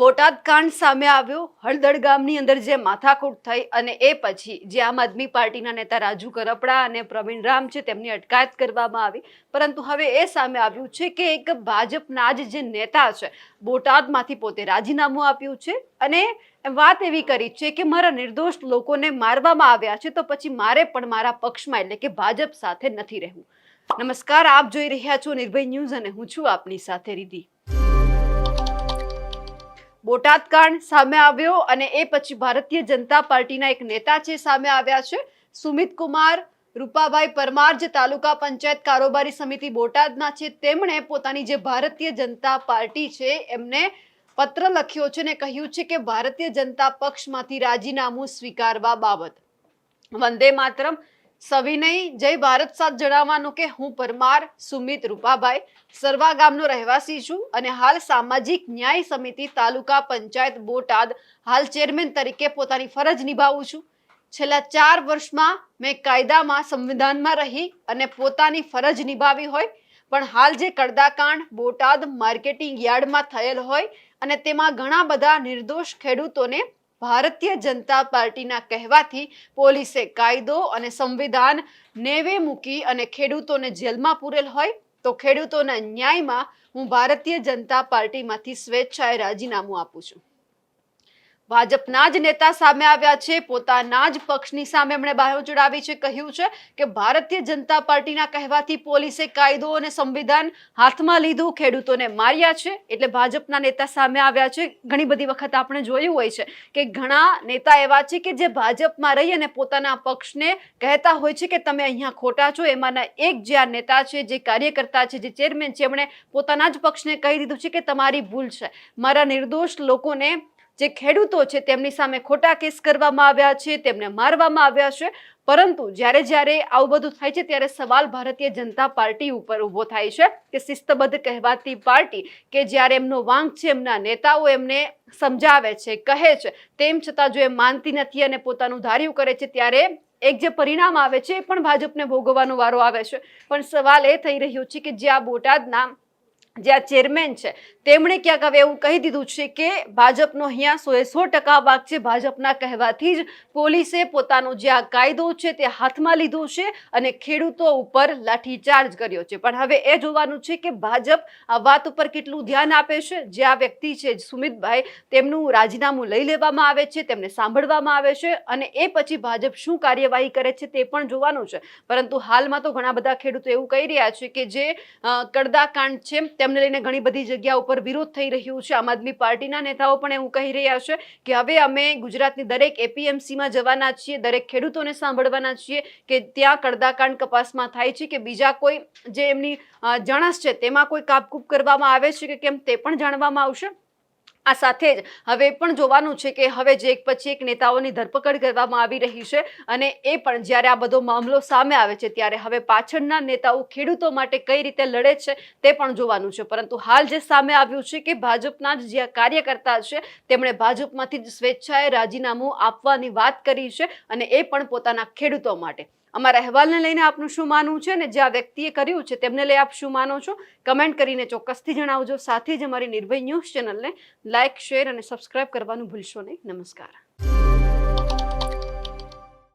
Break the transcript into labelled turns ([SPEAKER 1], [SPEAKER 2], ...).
[SPEAKER 1] બોટાદ કાંડ સામે આવ્યો. હળદળ ગામની અંદર જે માથાકૂટ થઈ અને એ પછી જે આમ આદમી પાર્ટીના નેતા રાજુ કરપડા અને પ્રવીણ રામ છે તેમની અટકાયત કરવામાં આવી. પરંતુ હવે એ સામે આવ્યું છે કે એક ભાજપના જ જે નેતા છે, બોટાદમાંથી પોતે રાજીનામું આપ્યું છે. અને વાત એવી કરી છે કે મારા નિર્દોષ લોકોને મારવામાં આવ્યા છે તો પછી મારે પણ મારા પક્ષમાં એટલે કે ભાજપ સાથે નથી રહેવું. નમસ્કાર, આપ જોઈ રહ્યા છો નિર્ભય ન્યૂઝ અને હું છું આપની સાથે રીધી બોટાદ કાંડ સામે આવ્યો અને એ પછી ભારતીય જનતા પાર્ટીના એક નેતા છે સામે આવ્યા છે. સુમિત કુમાર, રૂપાભાઈ પરમાર જે તાલુકા પંચાયત કારોબારી સમિતિ બોટાદના છે, તેમણે પોતાની જે ભારતીય જનતા પાર્ટી છે, એમને પત્ર લખ્યો છે ને કહ્યું છે કે ભારતીય જનતા પક્ષમાંથી રાજીનામું સ્વીકારવા બાબત. વંદે માતરમ. સવિનય, જય ભારત સાથ જણાવવાનું કે હું પરમાર, સુમિત રૂપાભાઈ, સરવા ગામનો રહેવાસી છું અને હાલ સામાજિક ન્યાય સમિતિ તાલુકા પંચાયત બોટાદ હાલ ચેરમેન તરીકે પોતાની ફરજ નિભાવું છું. છેલ્લા ચાર વર્ષમાં મેં કાયદામાં સંવિધાનમાં રહી અને પોતાની ફરજ નિભાવી હોય, પણ હાલ જે કડદાકાંડ બોટાદ માર્કેટિંગ યાર્ડમાં થયેલ હોય અને તેમાં ઘણા બધા નિર્દોષ ખેડૂતોને ભારતીય જનતા પાર્ટીના કહેવાથી પોલીસે કાયદો અને સંવિધાન નેવે મૂકી અને ખેડૂતોને જેલમાં પૂરેલ હોય તો ખેડૂતોના ન્યાયમાં હું ભારતીય જનતા પાર્ટીમાંથી સ્વેચ્છાએ રાજીનામું આપું છું. ભાજપના જ નેતા સામે આવ્યા છે, પોતાના જ પક્ષની સામે એમણે બાયો ચડાવી છે, કહ્યું છે કે ભારતીય જનતા પાર્ટીના કહેવાથી પોલીસે કાયદો અને સંવિધાન હાથમાં લીધું, ખેડૂતોને માર્યા છે, એટલે ભાજપના નેતા સામે આવ્યા છે. ઘણી બધી વખત આપણે જોયું હોય છે કે ઘણા નેતા એવા છે કે જે ભાજપમાં રહી અને પોતાના પક્ષને કહેતા હોય છે કે તમે અહીંયા ખોટા છો, એમાંના એક જે આ નેતા છે, જે કાર્યકર્તા છે, જે ચેરમેન છે, એમણે પોતાના જ પક્ષને કહી દીધું છે કે તમારી ભૂલ છે. મારા નિર્દોષ લોકોને જે ખેડૂતો છે તેમની સામે ખોટા કેસ કરવામાં આવ્યા છે, તેમને મારવામાં આવ્યા છે. પરંતુ જ્યારે જ્યારે આવું બધું થાય છે, ત્યારે સવાલ ભારતીય જનતા પાર્ટી ઉપર ઊભો થાય છે કે શિસ્તબદ્ધ કહેવાતી પાર્ટી કે જ્યારે એમનો વાંક છે, એમના નેતાઓ એમને સમજાવે છે, કહે છે, તેમ છતાં જો એ માનતી નથી અને પોતાનું ધાર્યું કરે છે, ત્યારે એક જે પરિણામ આવે છે, એ પણ ભાજપને ભોગવવાનો વારો આવે છે. પણ સવાલ એ થઈ રહ્યો છે કે જે આ બોટાદના જે આ ચેરમેન છે, તેમણે ક્યાંક હવે એવું કહી દીધું છે કે ભાજપનો અહીંયા સો એ સો ટકા વાક છે, ભાજપના કહેવાથી જ પોલીસે પોતાનો જે આ કાયદો છે તે હાથમાં લીધો છે અને ખેડૂતો ઉપર લાઠીચાર્જ કર્યો છે. પણ હવે એ જોવાનું છે કે ભાજપ આ વાત ઉપર કેટલું ધ્યાન આપે છે? જે આ વ્યક્તિ છે, સુમિતભાઈ, તેમનું રાજીનામું લઈ લેવામાં આવે છે, તેમને સાંભળવામાં આવે છે અને એ પછી ભાજપ શું કાર્યવાહી કરે છે તે પણ જોવાનું છે. પરંતુ હાલમાં તો ઘણા બધા ખેડૂતો એવું કહી રહ્યા છે કે જે કડદાકાંડ છે તેમને લઈને ઘણી બધી જગ્યા ઉપર વિરોધ થઈ રહ્યું છે. આમ આદમી પાર્ટીના નેતાઓ પણ એવું કહી રહ્યા છે કે હવે અમે ગુજરાતની દરેક એપીએમસીમાં જવાના છીએ, દરેક ખેડૂતોને સાંભળવાના છીએ કે ત્યાં કડદાકાંડ કપાસમાં થાય છે કે બીજા કોઈ જે એમની જણસ છે તેમાં કોઈ કાપકૂપ કરવામાં આવે છે કે કેમ તે પણ જાણવામાં આવશે? આ સાથે જ હવે પણ જોવાનું છે કે હવે જે એક પછી એક નેતાઓની ધરપકડ કરવામાં આવી રહી છે અને એ પણ જ્યારે આ બધો મામલો સામે આવે છે ત્યારે હવે પાછળના નેતાઓ ખેડૂતો માટે કઈ રીતે લડે છે તે પણ જોવાનું છે. પરંતુ હાલ જે સામે આવ્યું છે કે ભાજપના જ જે કાર્યકર્તા છે તેમણે ભાજપમાંથી જ સ્વેચ્છાએ રાજીનામું આપવાની વાત કરી છે અને એ પણ પોતાના ખેડૂતો માટે. અમારા અહેવાલને લઈને આપનું શું માનવું છે અને જે આ વ્યક્તિએ કર્યું છે તેમને લઈ આપ શું માનો છો? કમેન્ટ કરીને ચોક્કસથી જણાવજો. સાથે જ અમારી નિર્ભય ન્યૂઝ ચેનલને લાઇક, શેર અને સબસ્ક્રાઇબ કરવાનું ભૂલશો નહીં. નમસ્કાર.